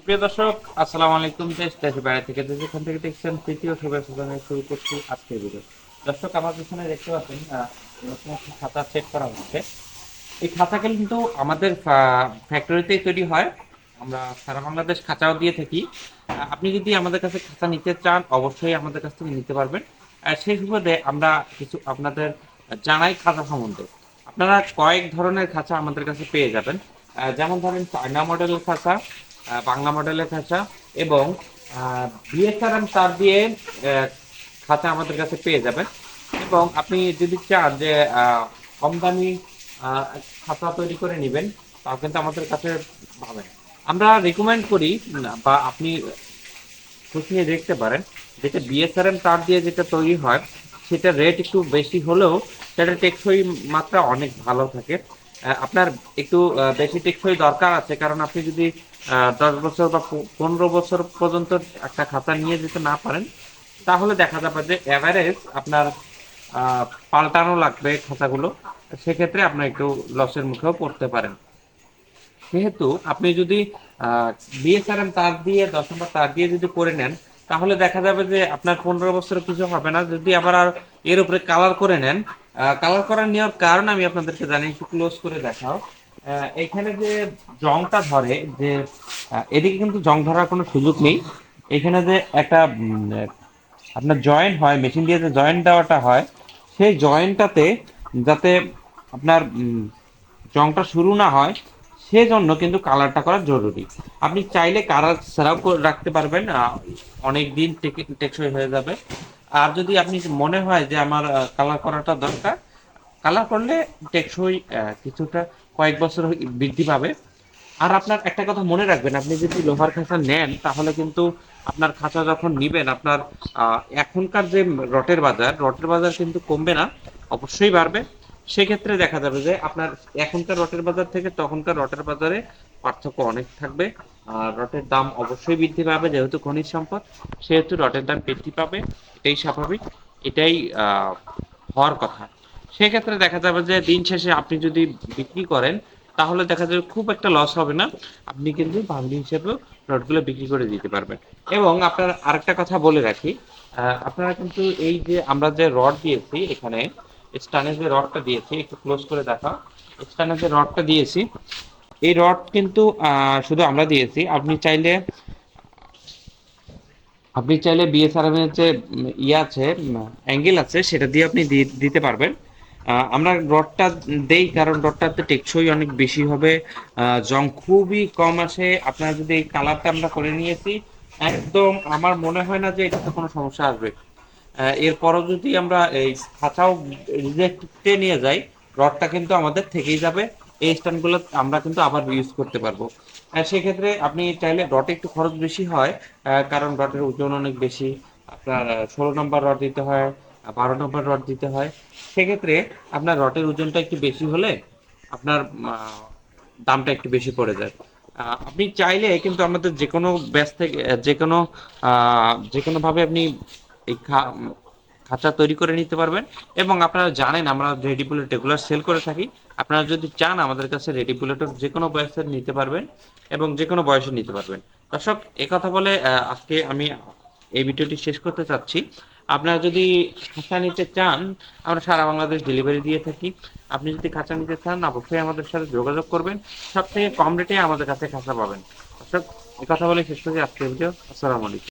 সুপ্রিয় দর্শক, আসসালামু আলাইকুম। দেশ দেশের বাইরে থেকে যে যেখান থেকে দেখছেন, তৃতীয় শুভেচ্ছা জানিয়ে শুরু করছি আজকের ভিডিও। দর্শক, আমার পিছনে দেখতে পাচ্ছেন খাতা সেট করা হচ্ছে। এই খাতা কিন্তু আমাদের ফ্যাক্টরিতেই তৈরি হয়। আমরা সারা বাংলাদেশ খাঁচাও দিয়ে থাকি। আপনি যদি আমাদের কাছে খাতা নিতে চান, অবশ্যই আমাদের কাছ থেকে নিতে পারবেন। সেই সুবাদে আমরা কিছু আপনাদের জানাই খাতা সম্বন্ধে। আপনারা কয়েক ধরনের খাঁচা আমাদের কাছে পেয়ে যাবেন। যেমন ধরেন চায়না মডেলের খাঁচা বাংলা মডেলের খাঁচা এবং বিএসআরএম তার দিয়ে খাঁচা আমাদের কাছে পেয়ে যাবেন। এবং আপনি যদি চান যে কম দামি খাতা তৈরি করে নেবেন, তাও কিন্তু আমাদের কাছে পাবেন। আমরা রেকমেন্ড করি বা আপনি খোঁজ নিয়ে দেখতে পারেন, যেটা বিএসআরএম তার দিয়ে যেটা তৈরি হয়, সেটা রেট একটু বেশি হলেও সেটা টেকসই মাত্রা অনেক ভালো থাকে। আপনার একটু বেশি টেকসই দরকার আছে, কারণ আপনি যদি দশ বছর বা পনেরো বছর পর্যন্ত একটা খাতা নিয়ে যেতে না পারেন, তাহলে দেখা যাবে যে অ্যাভারেজ আপনার পাল্টানো লাগবে খাতাগুলো। সেক্ষেত্রে আপনার একটু লসের মুখেও পড়তে পারেন। যেহেতু আপনি যদি বিএসআরএম তার দিয়ে, দশ নম্বর তার দিয়ে যদি করে নেন, তাহলে দেখা যাবে যে আপনার পনেরো বছর কিছু হবে না। যদি আবার আর এর উপরে কালার করে নেন কালার করার নেওয়ার কারণ আমি আপনাদেরকে জানি, একটু ক্লোজ করে দেখাও। এখানে যে জংটা ধরে, যে এদিকে কিন্তু জং ধরার কোনো সুযোগ নেই। এখানে যে একটা আপনার জয়েন্ট হয় মেশিন দিয়ে যে জয়েন্ট দেওয়াটা হয়, সেই জয়েন্টটাতে যাতে আপনার জংটা শুরু না হয়, সেজন্য কিন্তু কালারটা করা জরুরি। আপনি চাইলে কালার ছাড়াও রাখতে পারবেন অনেক দিন টেকসই হয়ে যাবে। আর যদি আপনি মনে হয় যে আমার কালার করাটা দরকার কালার করলে টেকসই কিছুটা কয়েক বছর বৃদ্ধি পাবে। আর আপনার একটা কথা মনে রাখবেন, আপনি যদি লোহার খাঁচা নেন, তাহলে কিন্তু আপনার খাঁচা যখন নিবেন, আপনার এখনকার যে রটের বাজার রটের বাজার কিন্তু কমবে না, অবশ্যই বাড়বে। সেক্ষেত্রে দেখা যাবে যে আপনার এখনকার রটের বাজার থেকে তখনকার রটের বাজারে পার্থক্য অনেক থাকবে। আর রটের দাম অবশ্যই বৃদ্ধি পাবে, যেহেতু খনিজ সম্পদ, সেহেতু রটের দাম বৃদ্ধি পাবে। এটাই স্বাভাবিক, এটাই হওয়ার কথা। সেক্ষেত্রে দেখা যাবে যে দিন শেষে আপনি যদি বিক্রি করেন, তাহলে দেখা যাবে খুব একটা লস হবে না। আপনি কিন্তু ভাঙলি হিসেবেও রডগুলো বিক্রি করে দিতে পারবেন। এবং আপনার আরেকটা কথা বলে রাখি আপনারা কিন্তু এই যে আমরা যে রড দিয়েছি এখানে, স্টানের যে রডটা দিয়েছি, একটু ক্লোজ করে দেখা স্টানের যে রডটা দিয়েছি এই রড কিন্তু শুধু আমরা দিয়েছি। আপনি চাইলে আপনি চাইলে বিএসআরএম এর যে ইয়ে আছে অ্যাঙ্গেল আছে, সেটা দিয়ে আপনি দিতে পারবেন। আমরা রডটা দেই কারণ রডটাতে টেকসই অনেক বেশি হবে। জং খুবই কম আসে। আপনারা যদি এই কালারটা আমরা করে নিয়েছি, একদম আমার মনে হয় না যে এটাতে কোনো সমস্যা আসবে। এরপরও যদি আমরা এই খাঁচাও রিজেক্টে নিয়ে যাই, রডটা কিন্তু আমাদের থেকেই যাবে। এই স্ট্যান্ডগুলো আমরা কিন্তু আবার ইউজ করতে পারব। আর সেক্ষেত্রে আপনি চাইলে রডে একটু খরচ বেশি হয় কারণ রডের ওজন অনেক বেশি। আপনার ষোলো নম্বর রড দিতে হয় বারো নম্বর রড দিতে হয়। সেক্ষেত্রে আপনার রটের ওজনটা একটু বেশি হলে আপনার দামটা একটু বেশি পড়ে যায়। আপনি চাইলে কিন্তু আমাদের যে কোনো ব্যাচ থেকে যে কোনো যে কোনো ভাবে আপনি এই খাঁচা তৈরি করে নিতে পারবেন। এবং আপনারা জানেন, আমরা রেডি বুলেট রেগুলার সেল করে থাকি। আপনারা যদি চান, আমাদের কাছে রেডি বুলেটের যে কোনো বয়সের নিতে পারবেন এবং যে কোনো বয়সে নিতে পারবেন। দর্শক কথা বলে আজকে আমি এই ভিডিওটি শেষ করতে চাচ্ছি। আপনারা যদি খাঁচা নিতে চান, আমরা সারা বাংলাদেশ ডেলিভারি দিয়ে থাকি। আপনি যদি খাঁচা নিতে চান, অবশ্যই আমাদের সাথে যোগাযোগ করবেন। সব থেকে কম রেটে আমাদের কাছে খাঁচা পাবেন। দর্শক কথা বলে শেষ করছি। আজকের ভিডিও, আসসালামু আলাইকুম।